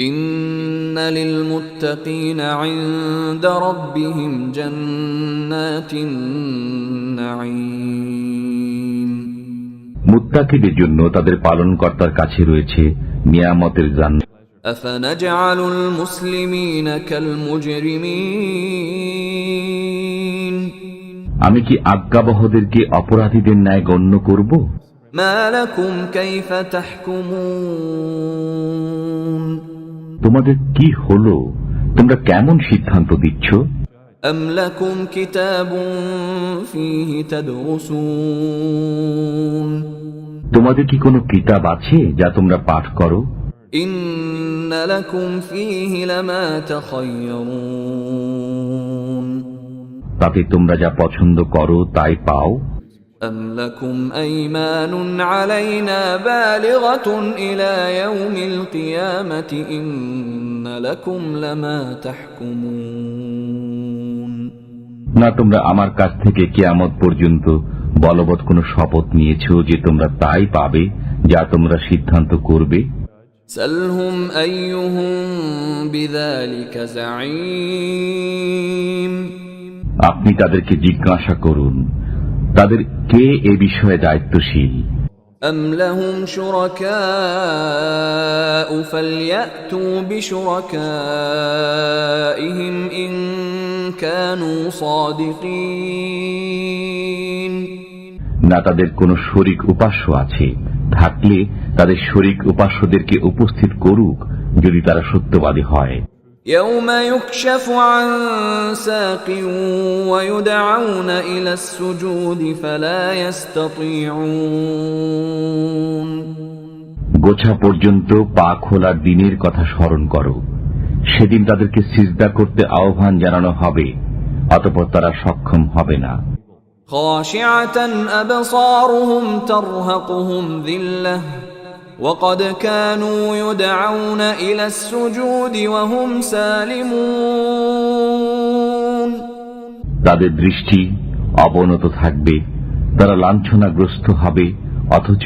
إن للمتقين عند ربهم جنات النعيم মুত্তাকিদের জন্য তাদের পালনকর্তার কাছে রয়েছে নিয়ামতের জান্নাত أفنجعل المسلمين كالمجرمين আমি কি আজ্ঞাবহদেরকে অপরাধীদের ন্যায় গণ্য করব ما لكم كيف تحكمون তোমাদের কি হলো তোমরা কেমন সিদ্ধান্ত দিচ্ছ أم لكم كتاب فيه تدرسون তোমাদের কি কোনো কিতাব আছে যা তোমরা পাঠ করো إن لكم فيه لما تخيرون তাতে তোমরা যা পছন্দ করো তাই পাও أم لكم أيمان علينا بالغة إلى يوم القيامة إن لكم لما تحكمون না তোমরা আমার কাছ থেকে কেয়ামত পর্যন্ত বলবৎ কোনো শপথ নিয়েছো যে তোমরা তাই পাবে যা তোমরা সিদ্ধান্ত করবে سلهم أيهم بذلك زعيم আপনি তাদেরকে জিজ্ঞাসা করুন তাদের কে এ বিষয়ে দায়িত্বশীল أم لهم شركاء فليأتوا بشركائهم إن كانوا صادقين না তাদের কোনো শরিক উপাস্য আছে থাকলে তাদের শরিক উপাস্যদেরকে উপস্থিত করুক যদি তারা সত্যবাদী হয় يوم يكشف عن ساق ويدعون إلى السجود فلا يستطيعون গোছা পর্যন্ত পা খোলার দিনের কথা স্মরণ করো সেদিন তাদেরকে সিজদা করতে আহ্বান জানানো হবে অতপর তারা সক্ষম হবে না خاشعة أبصارهم ترهقهم ذلة وقد كانوا يدعون إلى السجود وهم سالمون তাদের দৃষ্টি অবনত থাকবে তারা লাঞ্ছনাগ্রস্ত হবে অথচ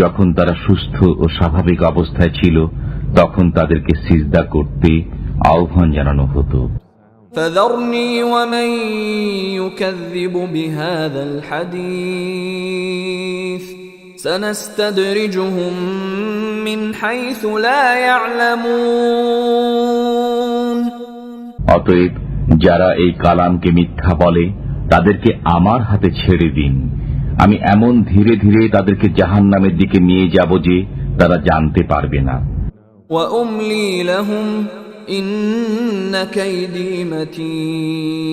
যখন তারা সুস্থ ও স্বাভাবিক অবস্থায় ছিল তখন তাদেরকে সিজদা করতে আহ্বান জানানো হতো فذرني ومن يكذب بهذا الحديث سنستدرجهم من حيث لا يعلمون অতএব যারা এই কালামকে মিথ্যা বলে তাদেরকে আমার হাতে ছেড়ে দিন আমি এমন ধীরে ধীরে তাদেরকে জাহান নামের দিকে নিয়ে যাব যে তারা জানতে পারবে না وأملي لهم إن كيدي متين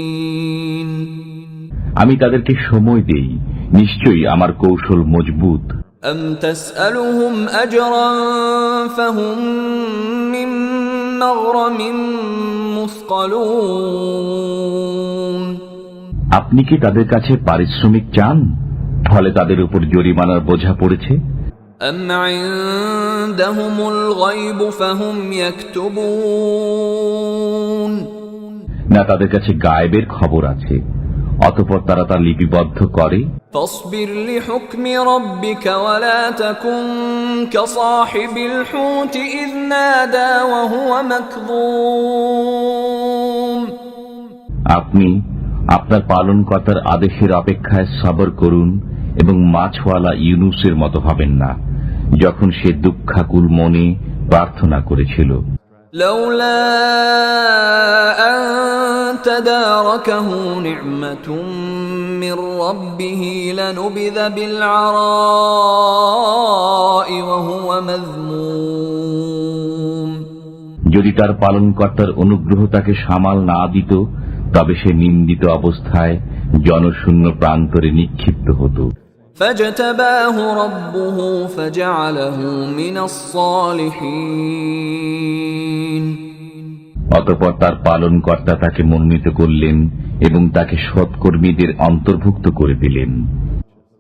আমি তাদেরকে সময় দেই নিশ্চয়ই আমার কৌশল মজবুত أم تسألهم أجرا فهم من مغرم مثقلون আপনি কি তাদের কাছে পারিশ্রমিক চান ফলে তাদের উপর জরিমানার বোঝা পড়েছে أم عندهم الغيب فهم يكتبون না তাদের কাছে গায়েবের খবর আছে অতপর তারা তা লিপিবদ্ধ করে فاصبر لحكم ربك ولا تكن كصاحب الحوت إذ نادى وهو مكظوم আপনি আপনার পালনকর্তার আদেশের অপেক্ষায় সবর করুন এবং মাছওয়ালা ইউনুসের মতো হবেন না যখন সে দুঃখাকুল মনে প্রার্থনা করেছিল لولا أن تداركه نعمة من ربه لنبذ بالعراء وهو مذموم যদি তার পালনকর্তার অনুগ্রহ তাকে সামাল না দিত তবে সে নিন্দিত অবস্থায় জনশূন্য প্রান্তরে নিক্ষিপ্ত হতো فاجتباه ربه فجعله من الصالحين অতপর তার পালনকর্তা তাকে মনোনীত করলেন এবং তাকে সৎকর্মীদের অন্তর্ভুক্ত করে দিলেন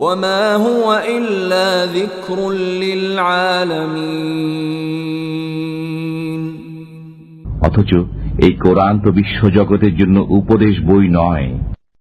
وما هو إلا ذكر للعالمين অথচ এই কোরআন তো বিশ্বজগতের জন্য উপদেশ বই নয়